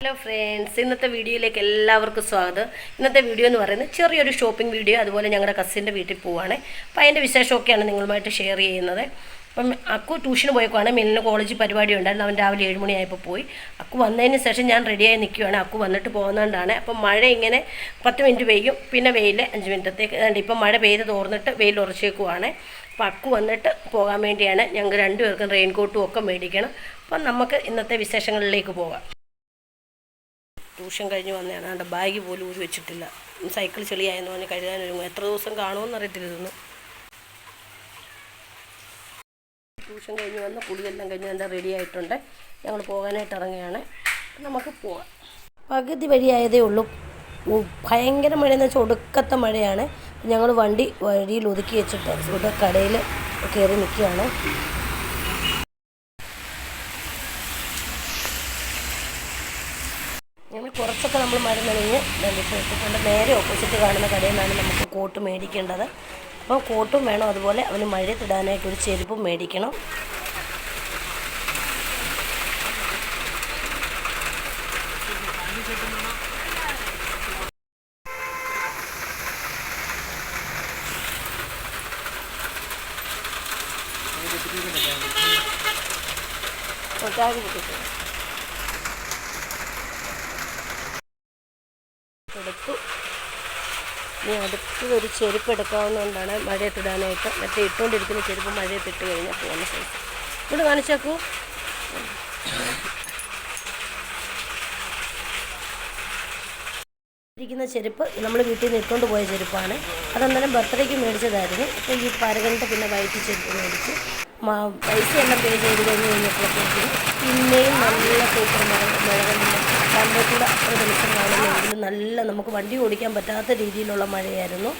Hello friends ഇന്നത്തെ വീഡിയോയിലേക്ക് എല്ലാവർക്കും സ്വാഗതം. ഇന്നത്തെ വീഡിയോ എന്ന് പറയുന്നത് ചെറിയൊരു ഷോപ്പിംഗ് വീഡിയോ അതുപോലെ ഞങ്ങളുടെ കസിന്റെ വീട്ടിൽ പോവുകയാണ് അപ്പോൾ അതിന്റെ വിശേഷമൊക്കെയാണ് നിങ്ങളുമായിട്ട് ഷെയർ ചെയ്യുന്നത്. അപ്പം അക്കു ട്യൂഷന് പോയേക്കുവാണ്. മിന്നിന് കോളേജ് പരിപാടി ഉണ്ടായിരുന്നു. അവൻ രാവിലെ ഏഴ് മണിയായപ്പോൾ പോയി. അക്കു വന്നതിന് ശേഷം ഞാൻ റെഡിയായി നിൽക്കുകയാണ് അക്കു വന്നിട്ട് പോകുന്നതുകൊണ്ടാണ് അപ്പം മഴ ഇങ്ങനെ പത്ത് മിനിറ്റ് പെയ്യും. പിന്നെ വെയിൽ അഞ്ച് മിനിറ്റത്തേക്ക് അതുകൊണ്ട് ഇപ്പം മഴ പെയ്ത് തോർന്നിട്ട് വെയിൽ ഉറച്ചേക്കുവാണ്. അപ്പോൾ അക്കു വന്നിട്ട് പോകാൻ വേണ്ടിയാണ് ഞങ്ങൾക്ക് രണ്ടുപേർക്കും റെയിൻകോട്ടും ഒക്കെ മേടിക്കണം. അപ്പം നമുക്ക് ഇന്നത്തെ വിശേഷങ്ങളിലേക്ക് പോകാം ട്യൂഷൻ കഴിഞ്ഞ് വന്നതാണ്. അവിടെ ബാഗ് പോലും ഊരി വെച്ചിട്ടില്ല. സൈക്കിൾ ചെളിയായെന്ന് പറഞ്ഞ് കഴുകാൻ ഒരുങ്ങും. എത്ര ദിവസം കാണുമെന്ന് അറിയത്തില്ല ട്യൂഷൻ കഴിഞ്ഞ് വന്ന് കുളിയെല്ലാം കഴിഞ്ഞ് എന്താ റെഡി ആയിട്ടുണ്ട്. ഞങ്ങൾ പോകാനായിട്ട് ഇറങ്ങുകയാണ്. നമുക്ക് പോവാം. പകുതി വഴിയായതേ ഉള്ളൂ. ഭയങ്കര മഴയെന്ന് വെച്ചാൽ ഒടുക്കത്തെ മഴയാണ്. ഞങ്ങൾ വണ്ടി വഴിയിൽ ഒതുക്കി വെച്ചിട്ട് ഇവിടെ കടയിൽ കയറി നിൽക്കുകയാണ്. ഇങ്ങനെ കുറച്ചൊക്കെ നമ്മൾ മരുന്ന് നനഞ്ഞ് ഇപ്പോൾ നേരെ ഓപ്പോസിറ്റ് കാണുന്ന കടയിൽ നിന്നാണ് നമുക്ക് കോട്ട് മേടിക്കേണ്ടത്. അപ്പോൾ കോട്ടും വേണം. അതുപോലെ അവന് മഴയത്തിടാനായിട്ട് ഒരു ചെരുപ്പും മേടിക്കണം. ടാഗ് പൊട്ടിച്ചു എടുത്തു ഇനി അടുത്തത് ഒരു ചെരുപ്പ് എടുക്കാവുന്നതുകൊണ്ടാണ് മഴയത്തിടാനായിട്ട് മറ്റേ ഇട്ടുകൊണ്ടിരിക്കുന്ന ചെരുപ്പ് മഴയത്തിട്ട് കഴിഞ്ഞാൽ പോകുന്ന സൈസ് ഇവിടെ കാണിച്ചേക്കൂ. ഇരിക്കുന്ന ചെരുപ്പ് നമ്മൾ വീട്ടിൽ നിന്ന് ഇട്ടുകൊണ്ട് പോയ ചെരുപ്പാണ്. അതന്നേരം ബർത്ത്ഡേക്ക് മേടിച്ചതായിരുന്നു. അപ്പോൾ ഈ പാരകലിന്റെ പിന്നെ വൈറ്റ് ചെരുപ്പ് മേടിച്ച് പൈസ എല്ലാം പേ ചെയ്ത് കഴിഞ്ഞ് കഴിഞ്ഞപ്പോഴത്തേക്കും പിന്നെയും നല്ല സൂപ്പർ മഴ മഴകളുണ്ട് കമ്പത്തൂടെ അത്ര ദിവസം നല്ല നമുക്ക് വണ്ടി ഓടിക്കാൻ പറ്റാത്ത രീതിയിലുള്ള മഴയായിരുന്നു.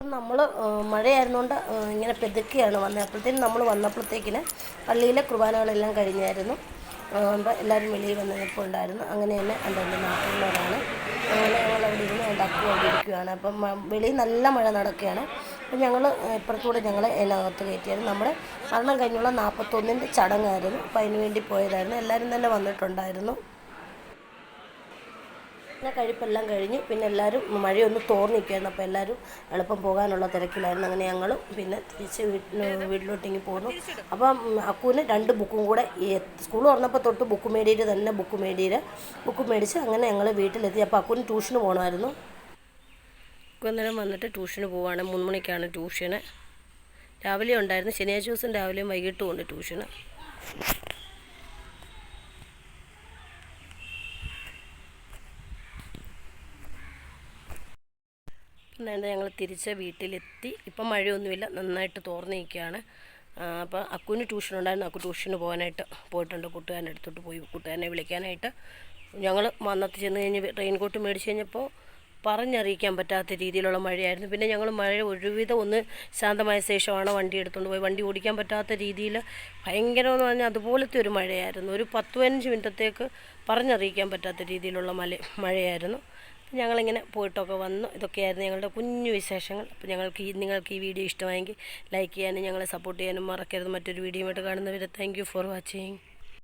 നമ്മൾ മഴയായിരുന്നുകൊണ്ട് ഇങ്ങനെ പെതുക്കിയാണ് വന്നത് അപ്പോഴത്തേനും നമ്മൾ വന്നപ്പോഴത്തേക്കിന് പള്ളിയിലെ കുർബാനകളെല്ലാം കഴിഞ്ഞായിരുന്നു. അപ്പോൾ എല്ലാവരും വെളിയിൽ വന്ന് നിൽപ്പുണ്ടായിരുന്നു അങ്ങനെ തന്നെ എന്റെ നാട്ടിലുള്ളവരാണ്. അങ്ങനെ ഞങ്ങൾ അവിടെ ഇരുന്ന് ഉണ്ടാക്കി കൊണ്ടിരിക്കുകയാണ് അപ്പം വെളിയിൽ നല്ല മഴ നടക്കുകയാണ്. അപ്പം ഞങ്ങൾ ഇപ്പുറത്തൂടെ ഞങ്ങൾ അതിനകത്ത് കയറ്റിയായിരുന്നു. നമ്മുടെ മരണം കഴിഞ്ഞുള്ള നാൽപ്പത്തൊന്നിന്റെ ചടങ്ങായിരുന്നു. അപ്പം അതിന് വേണ്ടി പോയതായിരുന്നു. എല്ലാവരും തന്നെ വന്നിട്ടുണ്ടായിരുന്നു. പിന്നെ കഴിപ്പെല്ലാം കഴിഞ്ഞ്. പിന്നെ എല്ലാവരും മഴയൊന്ന് തോർന്നിരിക്കുകയായിരുന്നു അപ്പോൾ എല്ലാവരും എളുപ്പം പോകാനുള്ള തിരക്കിലായിരുന്നു. അങ്ങനെ ഞങ്ങളും പിന്നെ തിരിച്ച് വീട്ടിൽ വീട്ടിലോട്ടിങ്ങി പോന്നു. അപ്പം അക്കൂന് രണ്ട് ബുക്കും കൂടെ സ്കൂൾ തുറന്നപ്പോൾ തൊട്ട് ബുക്ക് മേടിയിട്ട് തന്നെ ബുക്ക് മേടിയിട്ട് ബുക്ക് മേടിച്ച് അങ്ങനെ ഞങ്ങൾ വീട്ടിലെത്തി. അപ്പോൾ അക്കൂന് ട്യൂഷന് പോകണമായിരുന്നു അന്നേരം വന്നിട്ട് ട്യൂഷന് പോവാണ്. മൂന്ന് മണിക്കാണ് ട്യൂഷന്. രാവിലെ ഉണ്ടായിരുന്നു. ശനിയാഴ്ച ദിവസം രാവിലെയും വൈകിട്ടും ഉണ്ട് ട്യൂഷന്. പിന്നെ ഞങ്ങൾ തിരിച്ച് വീട്ടിലെത്തി. ഇപ്പം മഴയൊന്നുമില്ല. നന്നായിട്ട് തോർന്നു നിൽക്കുകയാണ് അപ്പോൾ അക്കുവിന് ട്യൂഷൻ ഉണ്ടായിരുന്നു. അക്കു ട്യൂഷന് പോകാനായിട്ട് പോയിട്ടുണ്ട്. കൂട്ടുകാരന്റെ അടുത്തോട്ട് പോയി. കൂട്ടുകാരനെ വിളിക്കാനായിട്ട് ഞങ്ങൾ വന്നത്ത് ചെന്ന് കഴിഞ്ഞ് റെയിൻ കോട്ട് മേടിച്ച് കഴിഞ്ഞപ്പോൾ പറഞ്ഞറിയിക്കാൻ പറ്റാത്ത രീതിയിലുള്ള മഴയായിരുന്നു. പിന്നെ ഞങ്ങൾ മഴ ഒരുവിധം ഒന്ന് ശാന്തമായ ശേഷമാണ് വണ്ടി എടുത്തുകൊണ്ട് പോയി. വണ്ടി ഓടിക്കാൻ പറ്റാത്ത രീതിയിൽ ഭയങ്കരമെന്ന് പറഞ്ഞാൽ അതുപോലത്തെ ഒരു മഴയായിരുന്നു. ഒരു പത്ത് പതിനഞ്ച് മിനിറ്റത്തേക്ക് പറഞ്ഞറിയിക്കാൻ പറ്റാത്ത രീതിയിലുള്ള മല മഴയായിരുന്നു. ഞങ്ങളിങ്ങനെ പോയിട്ടൊക്കെ വന്നു. ഇതൊക്കെയായിരുന്നു ഞങ്ങളുടെ കുഞ്ഞു വിശേഷങ്ങൾ. അപ്പോൾ ഞങ്ങൾക്ക് ഈ നിങ്ങൾക്ക് ഈ വീഡിയോ ഇഷ്ടമായെങ്കിൽ ലൈക്ക് ചെയ്യാനും ഞങ്ങളെ സപ്പോർട്ട് ചെയ്യാനും മറക്കരുത്. മറ്റൊരു വീഡിയോയുമായിട്ട് കാണുന്നവരെ താങ്ക് ഫോർ വാച്ചിങ്